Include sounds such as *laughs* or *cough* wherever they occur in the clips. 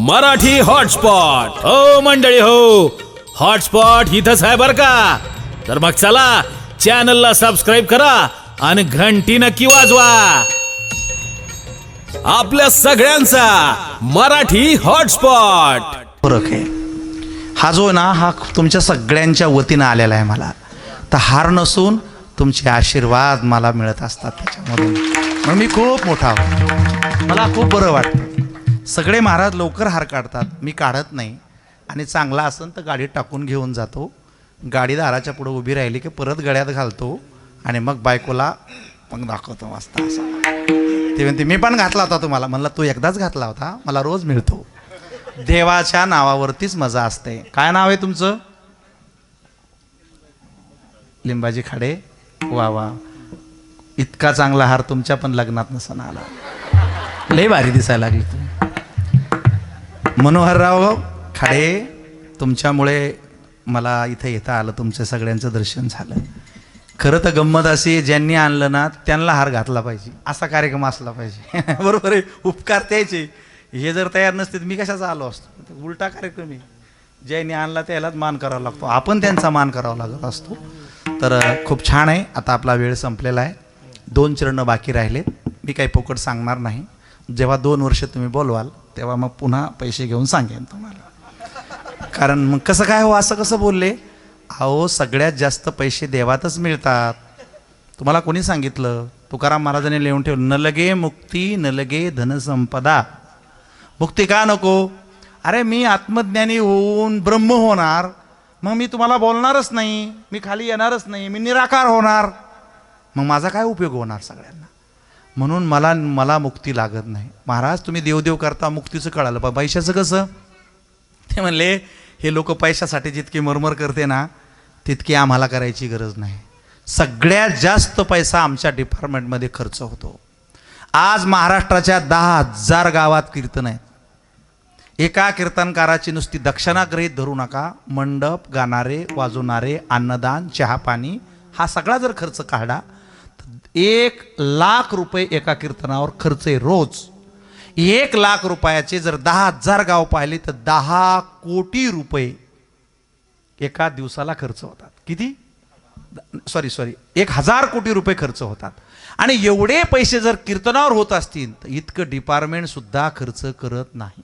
Marathi hotspot. हो मंडळी हो. हॉटस्पॉट इथंच आहे बर का? तर मग चला चॅनलला सबस्क्राईब करा आणि घंटी नक्की वाजवा. आपल्या सगळ्यांचा मराठी हॉटस्पॉट. फरक आहे. हा जो ना हा तुमच्या सगळ्यांच्या वतीनं आलेला आहे मला. तर हार नसून तुमचे आशीर्वाद मला मिळत असतात त्याच्यामधून. म्हणून मी खूप मोठा मला खूप बरं वाटतं. सगळे महाराज लवकर हार काढतात. मी काढत नाही. आणि चांगला असेल तर गाडीत टाकून घेऊन जातो. गाडी दाराच्या पुढं उभी राहिली की परत गळ्यात घालतो. आणि मग बायकोला मग दाखवतो वाजता असा. ते म्हणते मी पण घातला होता तुम्हाला. म्हणलं तू एकदाच घातला होता. मला रोज मिळतो. देवाच्या नावावरतीच मजा असते. काय नाव आहे तुमचं? लिंबाजी खाडे. वा वा. इतका चांगला हार तुमच्या पण लग्नात नसन आला. लय भारी दिसायला लागली तुम्ही. मनोहरराव खाडे तुमच्यामुळे मला इथे येता आलं तुमच्या सगळ्यांचं दर्शन झालं. खरं तर गंमत अशी ज्यांनी आणलं ना त्यांना हार घातला पाहिजे. असा कार्यक्रम असला पाहिजे. *laughs* बरोबर आहे उपकार त्याचे. हे जर तयार नसते तर मी कशाचा आलो असतो? उलटा कार्यक्रम आहे. ज्यांनी आणला त्यालाच मान करावा लागतो. आपण त्यांचा मान करावा लागत असतो. तर खूप छान आहे. आता आपला वेळ संपलेला आहे. दोन चरण बाकी राहिलेत. मी काही पोकट सांगणार नाही. जेव्हा दोन वर्ष तुम्ही बोलवाल तेव्हा मग पुन्हा पैसे घेऊन सांगेन तुम्हाला. कारण मग कसं काय हो असं कसं बोलले? अहो सगळ्यात जास्त पैसे देवातच मिळतात. तुम्हाला कोणी सांगितलं? तुकाराम महाराजांनी लिहून ठेवलं न लगे मुक्ती न लगे धनसंपदा. मुक्ती का नको? अरे मी आत्मज्ञानी होऊन ब्रह्म होणार. मग मी तुम्हाला बोलणारच नाही. मी खाली येणारच नाही. मी निराकार होणार. मग माझा काय उपयोग होणार सगळ्यांना? म्हणून मला मला मुक्ती लागत नाही. महाराज तुम्ही देवदेव करता मुक्तीचं कळालं. पण पैशाचं कसं? ते म्हणले हे लोक पैशासाठी जितकी मरमर करते ना तितकी आम्हाला करायची गरज नाही. सगळ्यात जास्त पैसा आमच्या डिपार्टमेंटमध्ये खर्च होतो. आज महाराष्ट्राच्या दहा हजार गावात कीर्तन आहेत. एका कीर्तनकाराची नुसती दक्षिणागृहीत धरू नका. मंडप गाणारे वाजवणारे अन्नदान चहापाणी हा सगळा जर खर्च काढा एक लाख रुपये एका कीर्तनावर खर्च आहे रोज. एक लाख रुपयाचे जर दहा हजार गाव पाहिले तर दहा कोटी रुपये एका दिवसाला खर्च होतात. किती? Sorry sorry. एक हजार कोटी रुपये खर्च होतात. आणि एवढे पैसे जर कीर्तनावर होत असतील तर इतकं डिपार्टमेंट सुद्धा खर्च करत नाही.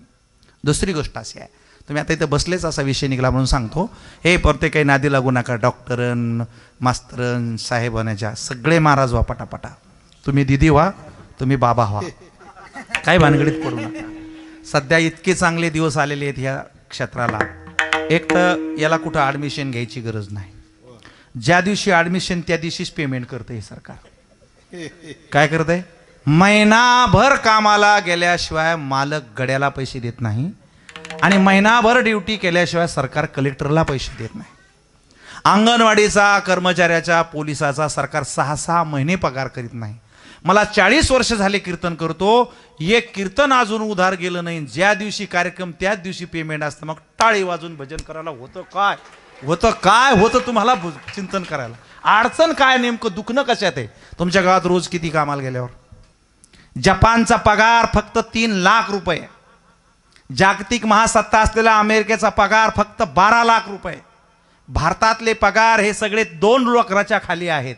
दुसरी गोष्ट अशी आहे तुम्ही आता इथे बसलेच असा विषय निघाला म्हणून सांगतो. हे परते काही नादी लागू नका. डॉक्टरन मास्तरन साहेब सगळे महाराज व्हा पटापटा. तुम्ही दिदी व्हा तुम्ही बाबा व्हा. काय भानगडीत पडू नका. सध्या इतके चांगले दिवस आलेले आहेत ह्या क्षेत्राला. एक तर याला कुठं ॲडमिशन घ्यायची गरज नाही. ज्या दिवशी ॲडमिशन त्या दिवशीच पेमेंट करतं हे सरकार. काय करतंय? महिनाभर कामाला गेल्याशिवाय मालक गड्याला पैसे देत नाही. आणि महिनाभर ड्युटी केल्याशिवाय सरकार कलेक्टरला पैसे देत नाही. अंगणवाडीचा कर्मचाऱ्याचा पोलिसाचा सरकार सहा सहा महिने पगार करीत नाही. मला चाळीस वर्ष झाले कीर्तन करतो. एक कीर्तन अजून उधार गेलं नाही. ज्या दिवशी कार्यक्रम त्याच दिवशी पेमेंट असतं. मग टाळी वाजून भजन करायला होतं काय? होतं काय? होतं तुम्हाला चिंतन करायला. अडचण काय नेमकं? दुखणं कशात आहे? तुमच्या गावात रोज किती कामाला गेल्यावर? जपानचा पगार फक्त तीन लाख रुपये जागतिक महासत्ता असलेला अमेरिकेचा पगार फक्त बारा लाख रुपये. भारतातले पगार हे सगळे दोन लाखाच्या खाली आहेत.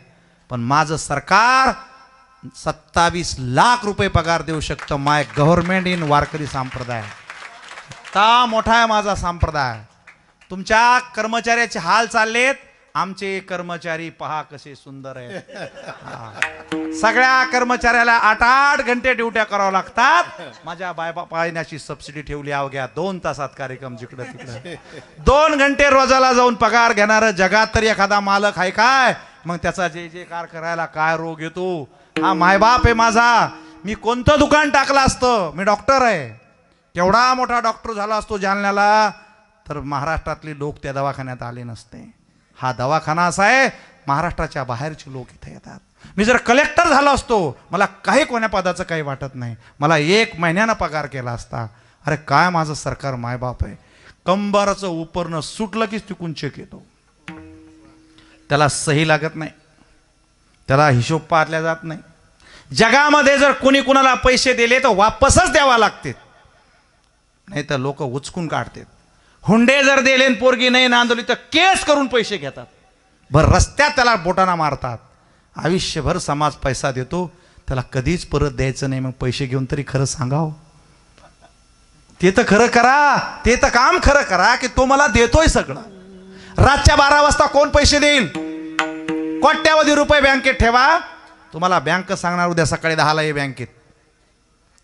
पण माझं सरकार सत्तावीस लाख रुपये पगार देऊ शकतं. माय गव्हर्नमेंट इन वारकरी संप्रदाय. ता मोठा आहे माझा संप्रदाय. तुमच्या कर्मचाऱ्याचे हाल चाललेत. आमचे कर्मचारी पहा कसे सुंदर आहेत. सगळ्या कर्मचाऱ्याला आठ आठ घंटे ड्युट्या कराव्या लागतात. माझ्या बायबा पाहण्याची सबसिडी ठेवली अवघ्या दोन तासात कार्यक्रम जिकडं तिकडं. दोन घंटे रोजाला जाऊन पगार घेणार जगात तरी एखादा मालक आहे काय? मग त्याचा जे जे कार करायला काय रोग येतो? हा मायबाप आहे माझा. मी कोणतं दुकान टाकलं असतं? मी डॉक्टर आहे. केवढा मोठा डॉक्टर झाला असतो जालन्याला. तर महाराष्ट्रातले लोक त्या दवाखान्यात आले नसते. हा दवाखाना असा आहे महाराष्ट्राच्या बाहेरचे लोक इथे येतात. मी जर कलेक्टर झालो असतो मला काही कोण्या पदाचं काही वाटत नाही. मला एक महिन्यानं पगार केला असता. अरे काय माझं सरकार मायबाप आहे. कंबाराचं उपरणं सुटलं की तिकून चेक येतो. त्याला सही लागत नाही. त्याला हिशोब पाळल्या जात नाही. जगामध्ये जर कोणी कुणाला पैसे दिले तर वापसच द्यावा लागते. नाही तर लोक उचकून काढतात. हुंडे जर दिले पोरगी नाही नांदवली तर केस करून पैसे घेतात. भर रस्त्यात त्याला बोटाना मारतात. आयुष्यभर समाज पैसा देतो. त्याला कधीच परत द्यायचं नाही. मग पैसे घेऊन तरी खरं सांगाव. ते तर खरं करा. ते तर काम खरं करा की तो मला देतोय सगळं. रातच्या बारा वाजता कोण पैसे देईल? कोट्यावधी रुपये बँकेत ठेवा. तुम्हाला बँक सांगणार उद्या सकाळी दहाला ये बँकेत.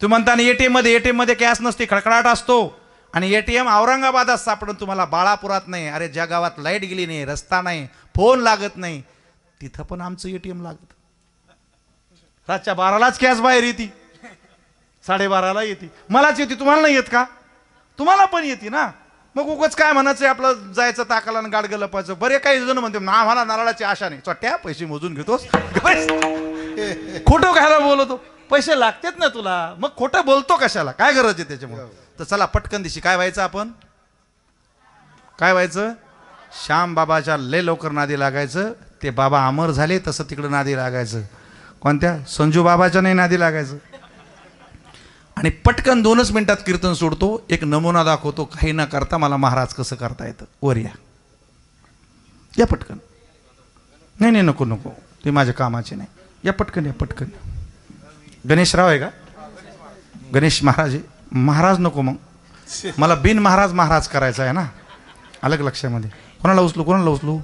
तुम्ही म्हणता एटीएममध्ये एटीएममध्ये कॅश नसते खडखडाट असतो. आणि ए टी एम औरंगाबादात सापडून तुम्हाला बाळापुरात नाही अरे ज्या गावात लाइट गेली नाही रस्ता नाही फोन लागत नाही तिथं पण आमचं ए टी एम लागत. रातच्या बारालाच कॅश बाहेर येते. साडेबाराला येते. मलाच येते तुम्हाला नाही येत का? तुम्हाला पण येते ना? मग उगच काय म्हणायचं आपलं जायचं ताकाला आणि गाडगं लपायचं बरे काही जण म्हणते ना आम्हाला नारळाची आशा नाही. चट्ट्या पैसे मोजून घेतोस. *laughs* खोटं खायला बोलतो. पैसे लागतेत ना तुला. मग खोटं बोलतो कशाला? काय गरज आहे त्याच्यामुळे? तर चला पटकन दिशी. काय व्हायचं आपण? काय व्हायचं? श्याम बाबाच्या लय लवकर नादी लागायचं. ते बाबा अमर झाले तसं तिकडं नादी लागायचं. कोणत्या? संजू बाबाच्या नाही नादी लागायचं. आणि पटकन दोनच मिनिटात कीर्तन सोडतो. एक नमुना दाखवतो. काही न करता मला महाराज कसं करता येतं? वर या. या पटकन. नाही नाही नको नको. ते माझ्या कामाचे नाही. या पटकन या पटकन. गणेशराव आहे का गणेश महाराज महाराज नको मग मला बिन महाराज महाराज करायचा आहे ना अलग लक्षामध्ये कोणाला उचलू कोणाला उचलू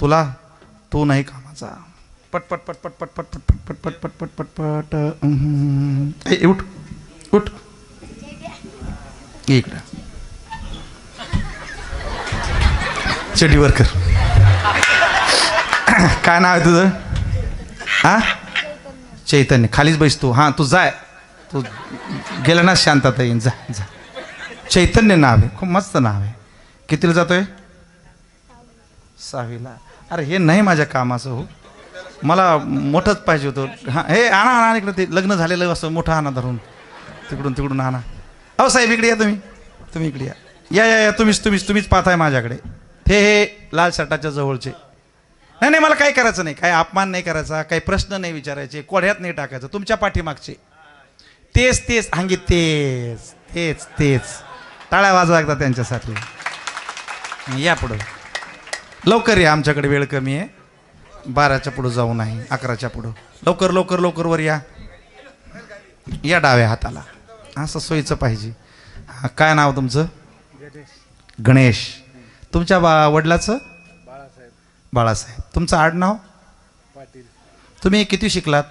तुला तू नाही कामाचा पटपट पटपट पटपट पटपट पटपट पटपट पटपट उठ उठ इकडं चडी वर्कर काय नाव आहे तुझं हा चैतन्य खालीच बैस तू. हां तू जाय तू गेला ना शांतात येईन जा जा. चैतन्य नाव आहे. खूप मस्त नाव आहे. कितीला जातोय? सहावीला. अरे हे नाही माझ्या कामाचं हो. मला मोठंच पाहिजे होतं. हां हे आणा आणा इकडं ते लग्न झालेलं असं मोठं आणा धरून. तिकडून तिकडून आणा. अहो साहेब इकडे या तुम्ही. तुम्ही इकडे या. या या या. तुम्हीच तुम्हीच तुम्हीच पाहताय माझ्याकडे. हे हे लाल शर्टाच्या जवळचे. नाही नाही मला काही करायचं नाही. काही अपमान नाही करायचा काही प्रश्न नाही विचारायचे कोढ्यात नाही टाकायचं तुमच्या पाठीमागचे. तेच तेच हांगी तेच तेच तेच. टाळ्या वाजवा एकदा त्यांच्यासाठी. या पुढं. लवकर या आमच्याकडे वेळ कमी आहे. बाराच्या पुढं जाऊ नाही अकराच्या पुढं. लवकर लवकर लवकर वर या. या डाव्या हाताला. असं सोयीचं पाहिजे. काय नाव तुमचं? गणेश. तुमच्या बा वडिलाचं? बाळासाहेब. तुमचं आडनाव तुम्ही किती शिकलात?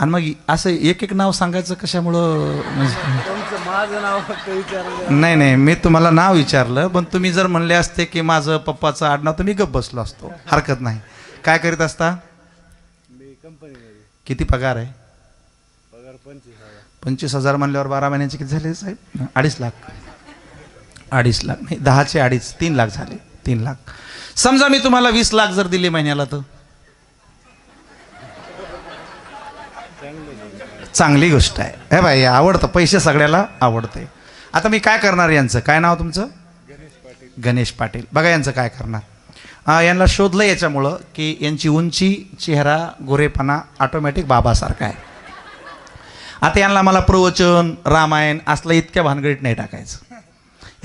आणि मग असं एक एक नाव सांगायचं कशामुळं? म्हणजे माझं नाव फक्त विचारलं. नाही नाही मी तुम्हाला नाव विचारलं पण तुम्ही जर म्हणले असते की माझं पप्पाचं आडनाव तर मी गप्प बसलो असतो. हरकत नाही. काय करीत असता? मी किती पगार आहे? पगार पंचवीस हजार. पंचवीस हजार म्हणल्यावर बारा महिन्याचे किती झाले साहेब? अडीच लाख. अडीच लाख नाही दहाचे अडीच तीन लाख झाले. तीन लाख. समजा मी तुम्हाला वीस लाख जर दिले महिन्याला तर? चांगली गोष्ट आहे. हे भाई आवडतं. पैसे सगळ्याला आवडते आता मी काय करणार यांचं? काय नाव तुमचं? गणेश पाटील. बघा यांचं काय करणार. यांना शोधलं याच्यामुळं की यांची उंची चेहरा गोरेपणा ऑटोमॅटिक बाबासारखा आहे. आता यांना मला प्रवचन रामायण असलं इतक्या भानगडीत नाही टाकायचं.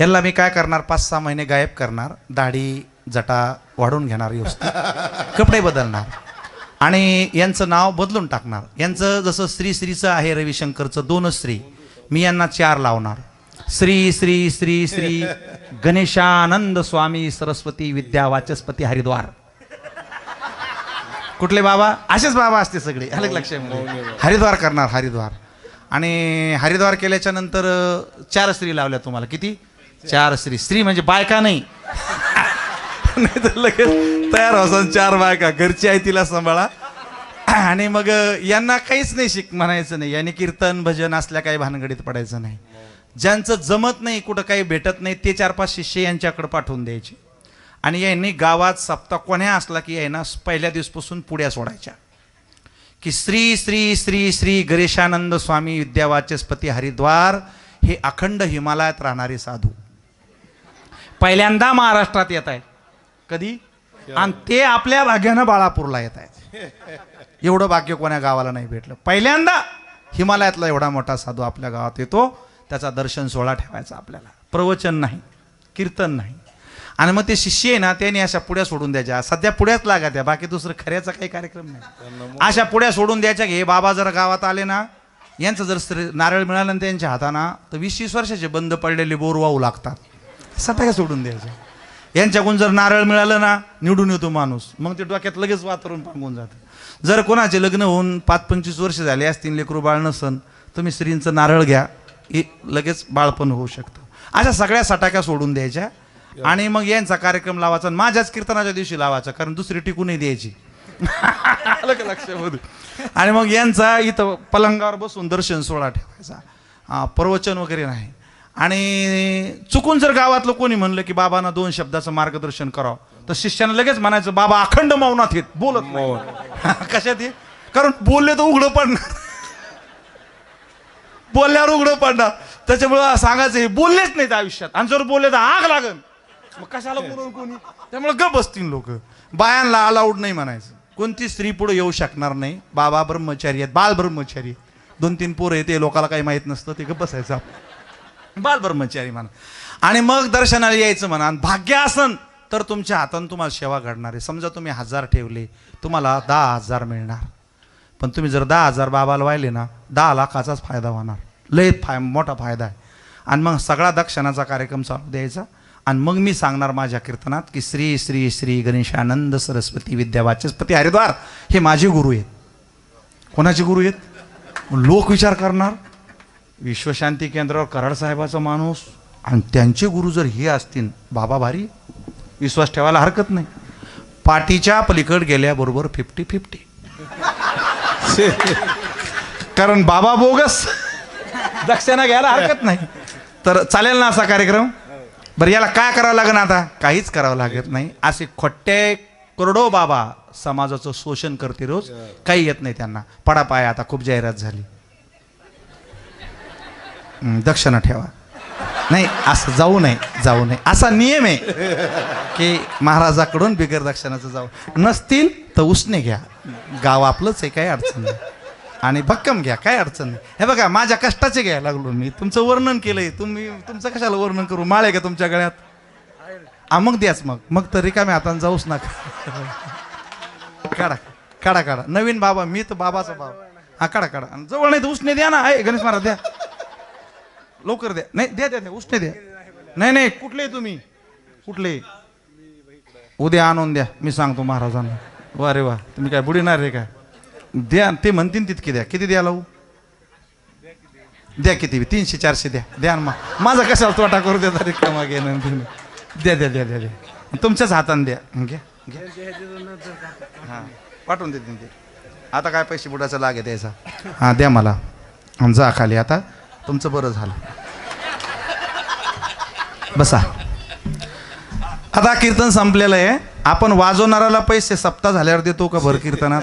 यांना मी काय करणार? पाच सहा महिने गायब करणार. दाढी जटा वाढून घेणार वस्तू. कपडे बदलणार. आणि यांचं नाव बदलून टाकणार. यांचं जसं श्री श्रीचं आहे रविशंकरचं दोनच श्री मी यांना चार लावणार. श्री श्री श्री श्री गणेशानंद स्वामी सरस्वती विद्या वाचस्पती हरिद्वार. कुठले बाबा? असेच बाबा असते सगळे. अलग लक्षामध्ये हरिद्वार करणार हरिद्वार. आणि हरिद्वार केल्याच्यानंतर चार स्त्री लावल्या तुम्हाला. किती? चार स्त्री. स्त्री म्हणजे बायका नाही. नाही तर लगेच तयार होसान चार बायका घरची आहे तिला सांभाळा. आणि मग यांना काहीच नाही शिक म्हणायचं नाही. यांनी कीर्तन भजन असल्या काही भानगडीत पडायचं नाही. ज्यांचं जमत नाही कुठं काही भेटत नाही ते चार पाच शिष्य यांच्याकडे पाठवून द्यायचे. आणि यांनी गावात सप्ताह कोण्या असला की यांना पहिल्या दिवसपासून पुढ्या सोडायच्या. की श्री श्री श्री श्री गणेशानंद स्वामी विद्यावाचस्पती हरिद्वार हे अखंड हिमालयात राहणारे साधू. पहिल्यांदा महाराष्ट्रात येत आहेत. कधी? आणि ते आपल्या भाग्यानं बाळापूरला येत आहेत. एवढं भाग्य कोण्या गावाला नाही भेटलं. पहिल्यांदा हिमालयातला एवढा मोठा साधू आपल्या गावात येतो. त्याचा दर्शन सोहळा ठेवायचा आपल्याला. प्रवचन नाही कीर्तन नाही. आणि मग ते शिष्य आहे ना त्यांनी अशा पुड्या सोडून द्यायच्या. सध्या पुड्याच लागा त्या बाकी दुसरं खऱ्याचा काही कार्यक्रम नाही. अशा पुड्या सोडून द्यायच्या हे बाबा जर गावात आले ना यांचं जर श्री- नारळ मिळालं ना त्यांच्या हाताना तर वीस वीस वर्षाचे बंद पडलेले बोर वाहू लागतात सटाक्या सोडून द्यायच्या यांच्याकडून जर नारळ मिळालं ना निवडून येतो माणूस. मग ते डोक्यात लगेच वातावरण पांगून जातं. जर कोणाचे लग्न होऊन पाच पंचवीस वर्ष झाले असतील लेकरू बाळ नसन तुम्ही स्त्रींचं नारळ घ्या. हे लगेच बाळपण होऊ शकतं. अशा सगळ्या सटाक्या सोडून द्यायच्या. आणि मग यांचा कार्यक्रम लावायचा आणि माझ्याच कीर्तनाच्या दिवशी लावायचा कारण दुसरी टिकूनही द्यायची. लक्षामध्ये आणि मग यांचा इथं पलंगावर बसून दर्शन सोहळा ठेवायचा. हा, प्रवचन वगैरे नाही. आणि चुकून जर गावातलं कोणी म्हणलं की बाबांना दोन शब्दाचं मार्गदर्शन करावं तर शिष्यानं लगेच म्हणायचं बाबा अखंड मौनात येत बोलत नाही. *laughs* कशात ये कारण बोलले तर उघडं पडणार. बोलल्यावर उघडं पडणार. त्याच्यामुळं सांगायचं हे बोललेच नाहीत आयुष्यात. आणि जर बोलले तर आग लागन. मग कशाला *laughs* बोलून कोणी? त्यामुळे गप बसतील लोक. बायांना अलाउड नाही म्हणायचं. कोणती स्त्री पुढे येऊ शकणार नाही. बाबा ब्रह्मचारी आहेत बाल ब्रह्मचारी. दोन तीन पोरं आहेत ते लोकाला काही माहीत नसतं ते गप बसायचं. बाल ब्रह्मचारी म्हणा. आणि मग दर्शनाला यायचं म्हणा आणि भाग्य असन तर तुमच्या हातानं तुम्हाला सेवा घडणार आहे. समजा तुम्ही हजार ठेवले तुम्हाला दहा हजार मिळणार. पण तुम्ही जर दहा हजार बाबाला वाहिले ना दहा लाखाचाच फायदा होणार. लय फाय मोठा फायदा आहे. आणि मग सगळा दक्षिणाचा कार्यक्रम चालू द्यायचा. आणि मग मी सांगणार माझ्या कीर्तनात की श्री श्री श्री गणेशानंद सरस्वती विद्या वाचस्पती हरिद्वार हे माझे गुरु आहेत. कोणाचे गुरु आहेत? लोक विचार करणार. विश्वशांती केंद्रावर कराड साहेबाचा माणूस आणि त्यांचे गुरु जर हे असतील बाबा भारी विश्वास ठेवायला हरकत नाही. पाठीच्या पलीकड गेल्याबरोबर फिफ्टी फिफ्टी कारण बाबा बोगस दक्षिणा घ्यायला हरकत नाही. तर चालेल ना असा कार्यक्रम? बरं याला काय करावं लागेल आता? काहीच करावं लागत नाही. असे खोट्टे करोडो बाबा समाजाचं शोषण करते रोज. काही येत नाही त्यांना. पडापाय आता खूप जाहिरात झाली. दक्षिणा ठेवा. नाही असं जाऊ नये जाऊ नये. असा नियम आहे की महाराजाकडून बिगर दक्षिणाचं जाऊ. नसतील तर उसने घ्या. गाव आपलंच आहे काही अडचण नाही. आणि भक्कम घ्या काय अडचण नाही. हे बघा माझ्या कष्टाचे घ्यायला लागलो मी. तुमचं वर्णन केलंय. तुम्ही तुमचं कशाला वर्णन करू? माळ आहे का तुमच्या गळ्यात? आ मग द्याच मग. मग तर रिकाम्या हाताने जाऊच नका. काढा काढा काढा. नवीन बाबा मी तर बाबाचा बाबा. हा काढा काढा. आणि जवळ नाही तर उसने द्या ना. आहे गणेश महाराज द्या. लवकर द्या. नाही द्या द्या द्या उष्ण द्या. नाही नाही कुठले तुम्ही? कुठले? उद्या आणून द्या. मी सांगतो महाराजांना. वा रे वा. तुम्ही काय बुडीणार रे काय द्या ते म्हणतील तितके द्या. किती द्या लावू? द्या किती? तीनशे चारशे द्या. द्या ना मग माझा कशाला तोटा करू द्या तरी कमा द्या द्या द्या द्या द्या. तुमच्याच हाताने द्या. घ्या घ्या. हां. पाठवून देते ते. आता काय पैसे बुडाचा लागे द्यायचा हां द्या मला. जा खाली आता. तुमचं बरं झालं. बसा. आता कीर्तन संपलेलं आहे. आपण वाजवणाऱ्याला पैसे सप्ताह झाल्यावर देतो का भर कीर्तनात?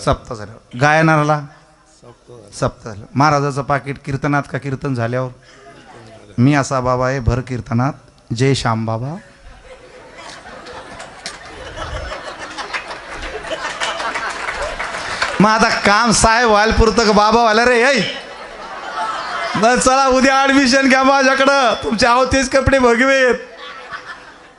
सप्ताह झाल्यावर. गायनाराला सप्ताह झालं. महाराजाचं पाकिट कीर्तनात का कीर्तन झाल्यावर? मी असा बाबा आहे भर कीर्तनात. जय श्याम बाबा. मग आता काम साहेब व्हायला पुरतं का? बाबा व्हायला रे ऐ. चला उद्या ऍडमिशन घ्या माझ्याकडं. तुमचे आहो तेच कपडे भगवेत.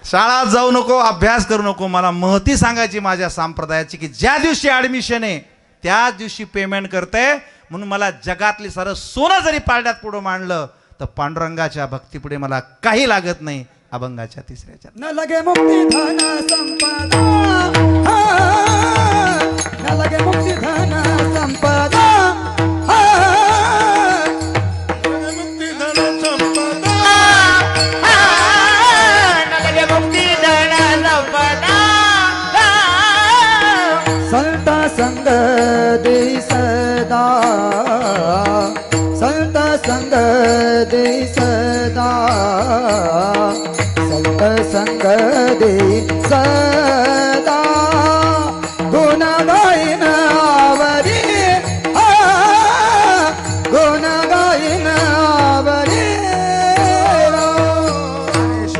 शाळात जाऊ नको अभ्यास करू नको. मला महती सांगायची माझ्या संप्रदायाची की ज्या दिवशी ऍडमिशन आहे त्याच दिवशी पेमेंट करते. म्हणून मला जगातली सारं सोनं जरी पारड्यात पुढं मांडलं तर पांडुरंगाच्या भक्तीपुढे मला काही लागत नाही. अभंगाच्या तिसऱ्याच्या. न लगे मुक्ती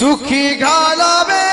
সুখী ঘালাবে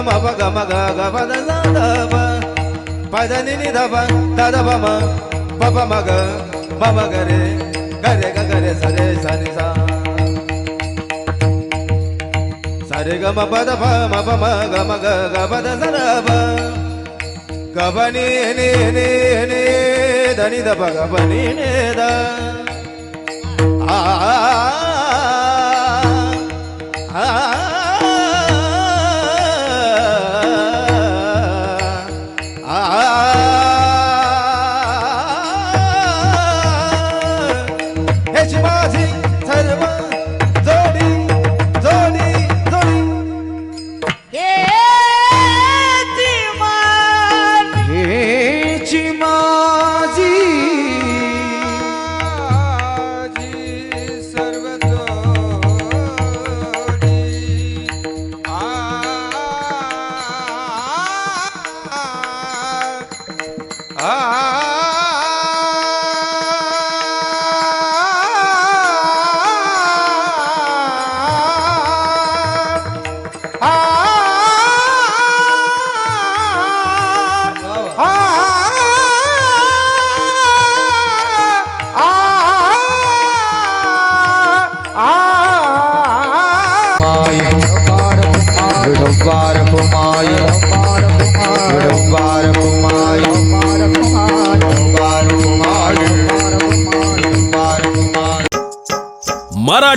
nama baga maga gava da zanda ba Pada nini da ba da da ba ma Papa maga mama gare gare ga gare sare sare sa Sare ga ma ba da ba ma ba ma ga ma ga ga ba da zara ba Ga ba ni ni ni ni da ni da ba ga ba ni ni da माझी सर्व